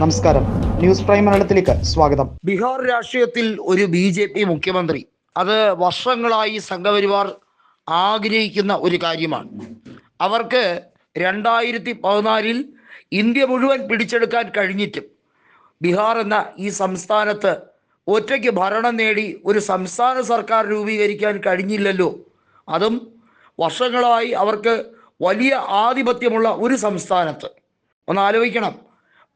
നമസ്കാരം. News prime മലയാളത്തിലേക്ക് സ്വാഗതം. ബീഹാർ രാഷ്ട്രീയത്തിൽ ഒരു ബി ജെ പി മുഖ്യമന്ത്രി. അത് വർഷങ്ങളായി സംഘപരിവാർ ആഗ്രഹിക്കുന്ന ഒരു കാര്യമാണ്. അവർക്ക് രണ്ടായിരത്തി പതിനാലിൽ ഇന്ത്യ മുഴുവൻ പിടിച്ചെടുക്കാൻ കഴിഞ്ഞിട്ടും ബീഹാർ എന്ന ഈ സംസ്ഥാനത്ത് ഒറ്റയ്ക്ക് ഭരണം നേടി ഒരു സംസ്ഥാന സർക്കാർ രൂപീകരിക്കാൻ കഴിഞ്ഞില്ലല്ലോ. അതും വർഷങ്ങളായി അവർക്ക് വലിയ ആധിപത്യമുള്ള ഒരു സംസ്ഥാനത്ത്. ഒന്ന് ആലോചിക്കണം.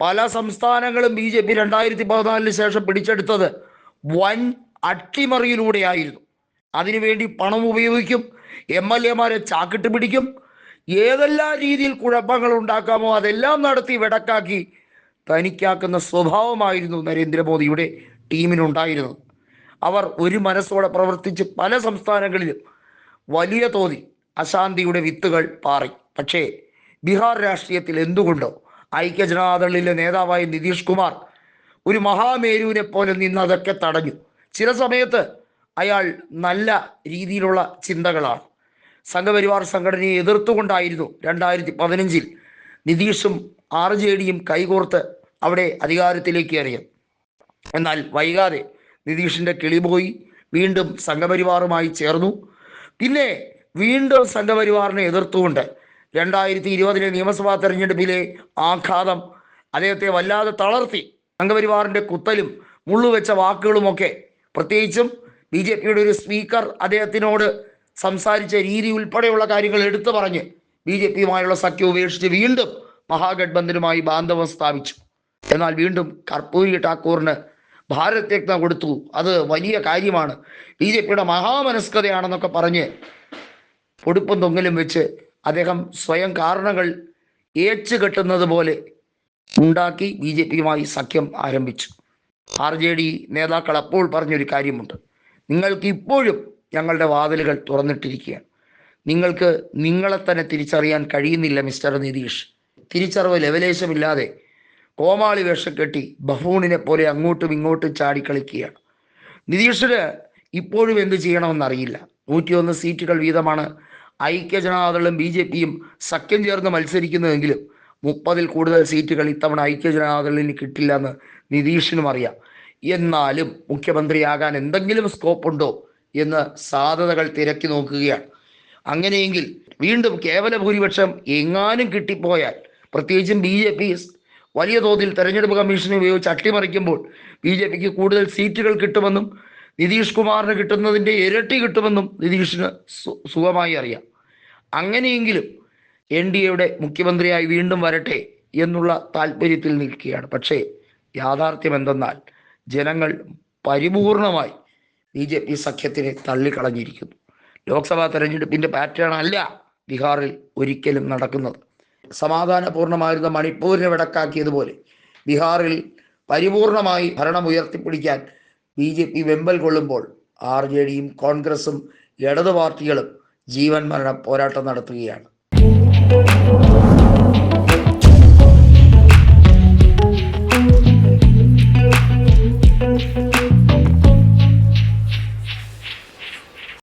പല സംസ്ഥാനങ്ങളും ബി ജെ പി രണ്ടായിരത്തി പതിനാലിന് ശേഷം പിടിച്ചെടുത്തത് വൻ അട്ടിമറിയിലൂടെയായിരുന്നു. അതിനുവേണ്ടി പണം ഉപയോഗിക്കും എം എൽ എമാരെ ചാക്കിട്ട് പിടിക്കും ഏതെല്ലാം രീതിയിൽ കുഴപ്പങ്ങൾ ഉണ്ടാക്കാമോ അതെല്ലാം നടത്തി വെടക്കാക്കി തനിക്കാക്കുന്ന സ്വഭാവമായിരുന്നു നരേന്ദ്രമോദിയുടെ ടീമിനുണ്ടായിരുന്നത്. അവർ ഒരു മനസ്സോടെ പ്രവർത്തിച്ച് പല സംസ്ഥാനങ്ങളിലും വലിയ തോതിൽ അശാന്തിയുടെ വിത്തുകൾ പാറി. പക്ഷേ ബീഹാർ രാഷ്ട്രീയത്തിൽ എന്തുകൊണ്ടോ ഐക്യജനതാദളിലെ നേതാവായ നിതീഷ് കുമാർ ഒരു മഹാമേരുവിനെ പോലെ നിന്ന് അതൊക്കെ തടഞ്ഞു. ചില സമയത്ത് അയാൾ നല്ല രീതിയിലുള്ള ചിന്തകളാണ്. സംഘപരിവാർ സംഘടനയെ എതിർത്തുകൊണ്ടായിരുന്നു രണ്ടായിരത്തി പതിനഞ്ചിൽ നിതീഷും ആർ ജെ ഡിയും കൈകോർത്ത് അവിടെ അധികാരത്തിലേക്ക് എറിയത് എന്നാൽ വൈകാതെ നിതീഷിന്റെ കിളിപോയി വീണ്ടും സംഘപരിവാറുമായി ചേർന്നു. പിന്നെ വീണ്ടും സംഘപരിവാറിനെ എതിർത്തുകൊണ്ട് രണ്ടായിരത്തി ഇരുപതിലെ നിയമസഭാ തെരഞ്ഞെടുപ്പിലെ ആഘാതം അദ്ദേഹത്തെ വല്ലാതെ തളർത്തി. സംഘപരിവാറിന്റെ കുത്തലും മുള്ളുവെച്ച വാക്കുകളുമൊക്കെ. പ്രത്യേകിച്ചും ബി ജെ പിയുടെ ഒരു സ്പീക്കർ അദ്ദേഹത്തിനോട് സംസാരിച്ച രീതി ഉൾപ്പെടെയുള്ള കാര്യങ്ങൾ എടുത്തു പറഞ്ഞ് ബി ജെ പിയുമായുള്ള സഖ്യം ഉപേക്ഷിച്ച് വീണ്ടും മഹാഗഡ്ബന്ധനുമായി ബാന്ധവം സ്ഥാപിച്ചു. എന്നാൽ വീണ്ടും കർപ്പൂരി ഠാക്കൂറിന് ഭാരത് രത്ന കൊടുത്തു. അത് വലിയ കാര്യമാണ്. ബി ജെ പിയുടെ മഹാമനസ്കതയാണെന്നൊക്കെ പറഞ്ഞ് പൊടുപ്പും തൊങ്ങലും വെച്ച് അദ്ദേഹം സ്വയം കാരണങ്ങൾ ഏച്ചു കെട്ടുന്നത് പോലെ ഉണ്ടാക്കി ബി ജെ പിയുമായി സഖ്യം ആരംഭിച്ചു. ആർ ജെ ഡി നേതാക്കൾ അപ്പോൾ പറഞ്ഞൊരു കാര്യമുണ്ട്. നിങ്ങൾക്ക് ഇപ്പോഴും ഞങ്ങളുടെ വാതിലുകൾ തുറന്നിട്ടിരിക്കുകയാണ്. നിങ്ങൾക്ക് നിങ്ങളെ തന്നെ തിരിച്ചറിയാൻ കഴിയുന്നില്ല മിസ്റ്റർ നിതീഷ്. തിരിച്ചറിവ് ലെവലേശമില്ലാതെ കോമാളി വേഷം കെട്ടി ബഹൂണിനെ പോലെ അങ്ങോട്ടും ഇങ്ങോട്ടും ചാടി കളിക്കുകയാണ് നിതീഷിന് ഇപ്പോഴും എന്ത് ചെയ്യണമെന്നറിയില്ല. നൂറ്റിയൊന്ന് സീറ്റുകൾ വീതമാണ് ഐക്യജനതാദളും ബി ജെ പിയും സഖ്യം ചേർന്ന് മത്സരിക്കുന്നതെങ്കിലും മുപ്പതിൽ കൂടുതൽ സീറ്റുകൾ ഇത്തവണ ഐക്യജനതാദളിന് കിട്ടില്ല എന്ന് നിതീഷിനും അറിയാം. എന്നാലും മുഖ്യമന്ത്രിയാകാൻ എന്തെങ്കിലും സ്കോപ്പ് ഉണ്ടോ എന്ന് സാധ്യതകൾ തിരക്കി നോക്കുകയാണ്. അങ്ങനെയെങ്കിൽ വീണ്ടും കേവല ഭൂരിപക്ഷം എങ്ങാനും കിട്ടിപ്പോയാൽ പ്രത്യേകിച്ചും ബി ജെ പി വലിയ തോതിൽ തെരഞ്ഞെടുപ്പ് കമ്മീഷനെ ഉപയോഗിച്ച് അട്ടിമറിക്കുമ്പോൾ ബി ജെ പിക്ക് കൂടുതൽ സീറ്റുകൾ കിട്ടുമെന്നും നിതീഷ് കുമാറിന് കിട്ടുന്നതിന്റെ ഇരട്ടി കിട്ടുമെന്നും നിതീഷിന് സുഖമായി അറിയാം. അങ്ങനെയെങ്കിലും എൻ ഡി എയുടെ മുഖ്യമന്ത്രിയായി വീണ്ടും വരട്ടെ എന്നുള്ള താല്പര്യത്തിൽ നിൽക്കുകയാണ്. പക്ഷേ യാഥാർത്ഥ്യം എന്തെന്നാൽ ജനങ്ങൾ പരിപൂർണമായി ബി ജെ പി സഖ്യത്തിനെ തള്ളിക്കളഞ്ഞിരിക്കുന്നു. ലോക്സഭാ തെരഞ്ഞെടുപ്പിന്റെ പാറ്റേൺ അല്ല ബീഹാറിൽ ഒരിക്കലും നടക്കുന്നത്. സമാധാനപൂർണമായിരുന്ന മണിപ്പൂരിനെ വിടക്കാക്കിയതുപോലെ ബീഹാറിൽ പരിപൂർണമായി ഭരണം ഉയർത്തിപ്പിടിക്കാൻ ബി ജെ പി വെമ്പൽ കൊള്ളുമ്പോൾ ആർ ജെ ഡിയും കോൺഗ്രസും ഇടതു പാർട്ടികളും ജീവൻ മരണ പോരാട്ടം നടത്തുകയാണ്.